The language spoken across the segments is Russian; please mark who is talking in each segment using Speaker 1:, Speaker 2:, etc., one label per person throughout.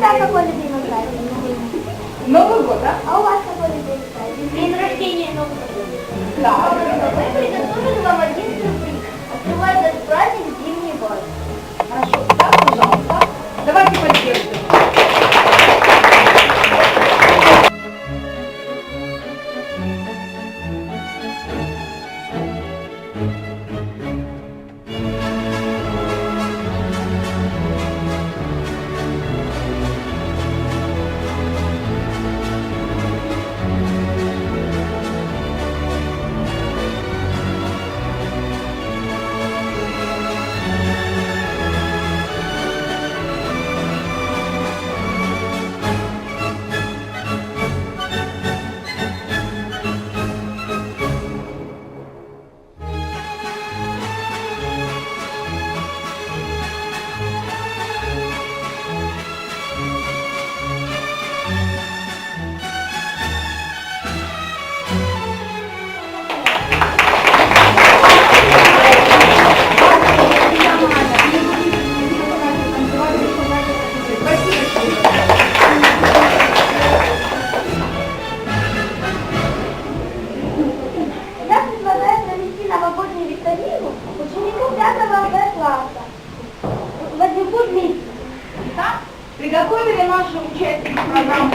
Speaker 1: тебя какой любимый праздник?
Speaker 2: Новый год, да?
Speaker 1: А у вас какой любимый праздник? День рождения Нового года.
Speaker 2: Да. Участники программы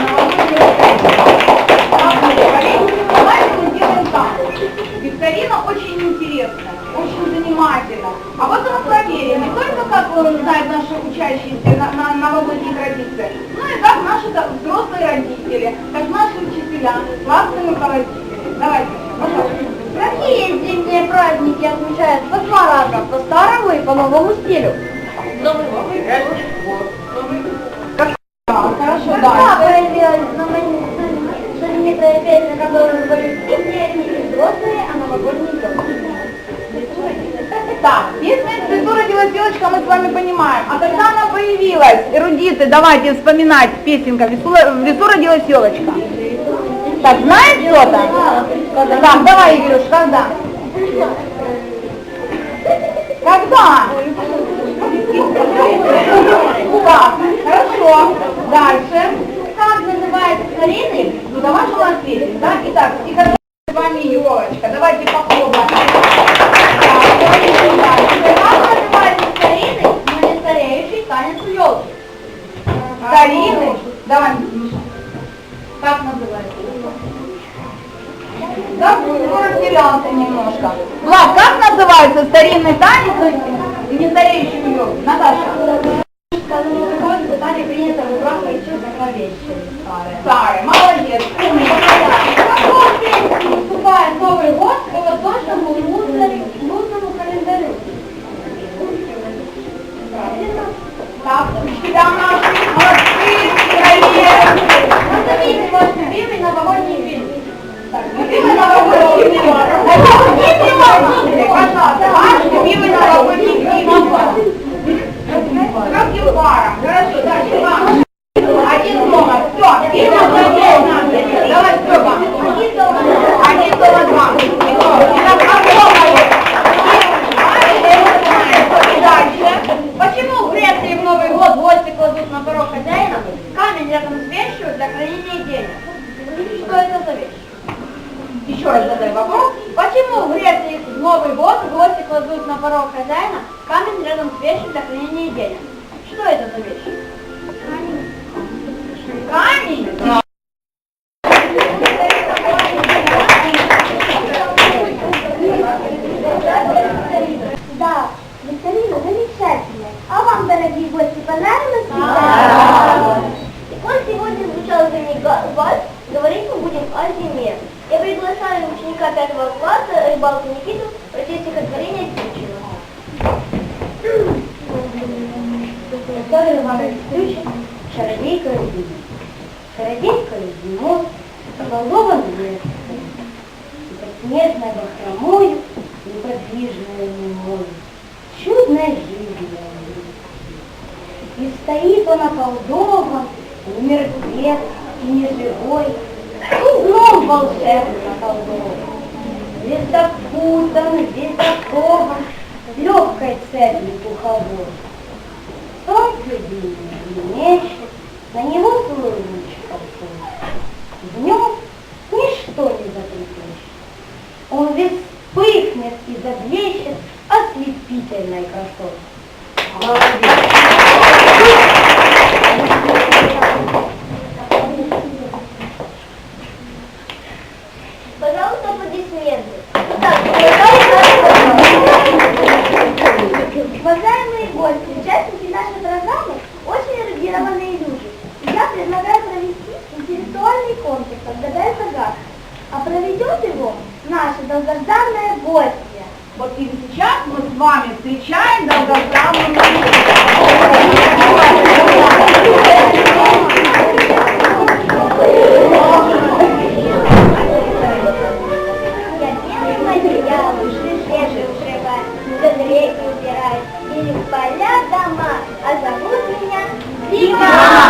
Speaker 2: «Новогодняя викторина». Давайте мы сделаем так. Викторина очень интересная, очень занимательная. А вот мы проверим не только, как знают наши учащиеся на, на новогодние традиции, но и как наши взрослые родители, как наши учителя, классные руководители. Давайте, пожалуйста.
Speaker 1: Какие зимние праздники отмечают по два раза, по старому и по новому стилю?
Speaker 2: Новый год. Новый родилась елочка» мы с вами понимаем. А когда она появилась? Эрудиты, давайте вспоминать песенка «В лесу, в лесу родилась елочка». Так, знает кто-то? Так, давай, Игорюш, когда? Когда? Так, хорошо. Дальше.
Speaker 1: Как называется старинный?
Speaker 2: Ну, давай же ответим, да? Итак, стихотворение
Speaker 1: га- вальс, говорить мы будем о зиме. Я приглашаю ученика пятого класса рыбалку Никиту прочесть стихотворение Тютчева. История Ивана Тютчева «Чародейка зимы». Чародейка зимой, околдован лес, Снежной бахромою, неподвижной немой, Чудная жизнь и стоит он околдован, не мертвец и не живой, Узлом волшебным околдован. Весь запутан, весь закован, Легкой цепью пуховой. Зимнее не мечет, На него солнышко В нем ничто не запретишь. Он весь вспыхнет и заблещет ослепительной красотой. Пожалуйста, аплодисменты. Итак, Уважаемые гости, участники нашей программы очень эрудированные люди. Я предлагаю провести интеллектуальный конкурс «Отгадай загадку». А проведет его наша долгожданная гостья.
Speaker 2: Вот и сейчас мы с вами встречаем долгожданную
Speaker 1: Я Зима.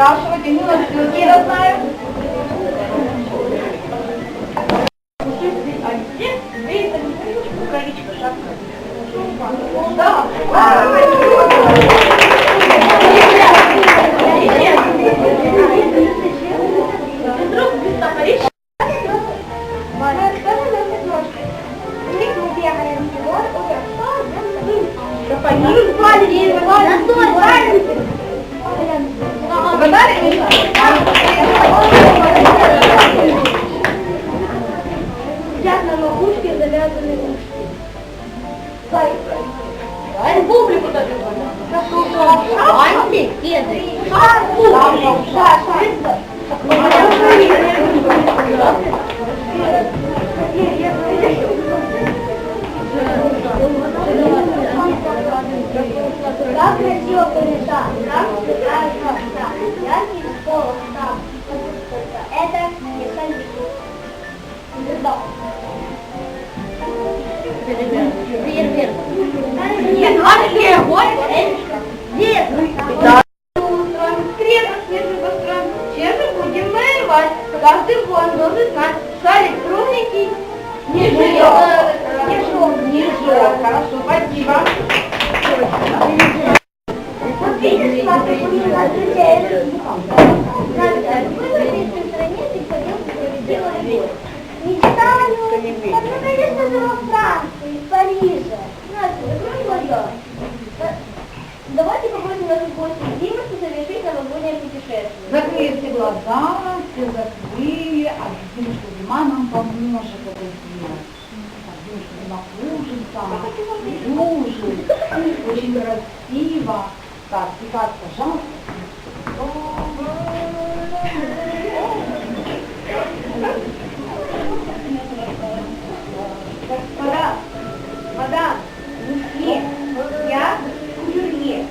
Speaker 2: Спрашивайте, мы нас Кира знаю.
Speaker 1: Сидят на макушке завязанные ушки.
Speaker 3: Дай публику даже.
Speaker 1: Шанси, кеды. Как красиво полета, как сыграет яркий школа там. Это не халиф. Фейерверк.
Speaker 2: Нет, огонь.
Speaker 1: Нет.
Speaker 3: Каждый воин должен знать, не живет.
Speaker 2: Хорошо, спасибо.
Speaker 1: Давайте попросим нашу гостью Димочку совершить новогоднее путешествие.
Speaker 2: Закрыйте глаза, все закрыли, а Димочка Зима нам поможет это сделать. Зима кружится, кружит, очень красиво. Так, Вика, пожалуйста.
Speaker 1: Господа, мадам, месье, я кутюрье.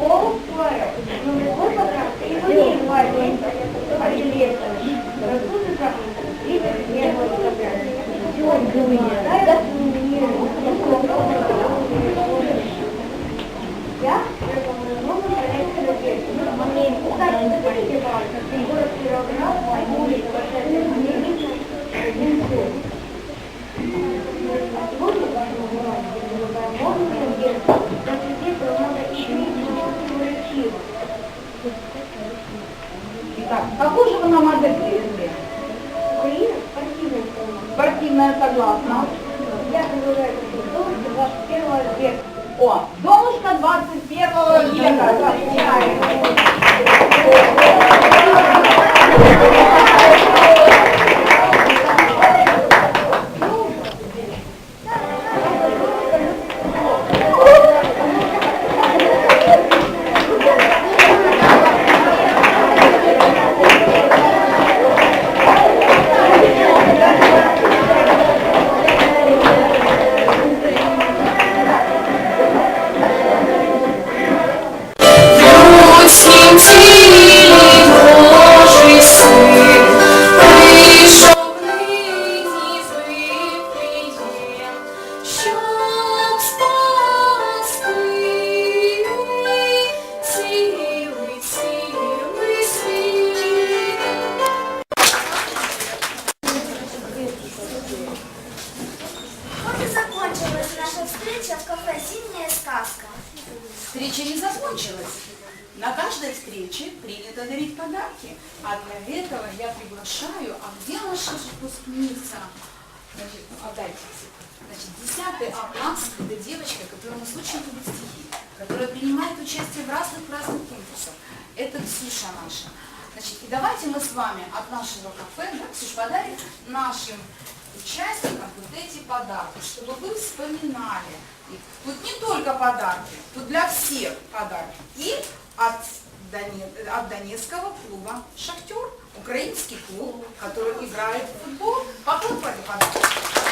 Speaker 1: О, твоя, ну, вот пожалуйста, и вы не Спортивная,
Speaker 2: согласна.
Speaker 1: Я предлагаю купить 21 века.
Speaker 2: О, донышко 21 века. Получить подарки. А для этого я приглашаю, а где наша выпускница? Значит, ну, отдайте. Значит, 10 А это девочка, которая у нас очень стихи, которая принимает участие в разных-разных конкурсах. Это Ксюша наша. Значит, и давайте мы с вами от нашего кафе, да, Ксюш, подарим нашим участникам вот эти подарки, чтобы вы вспоминали. Тут не только подарки, тут для всех подарки. И от, от Донецкого клуба «Шахтер», украинский клуб, который играет в футбол. Похлопали подарки.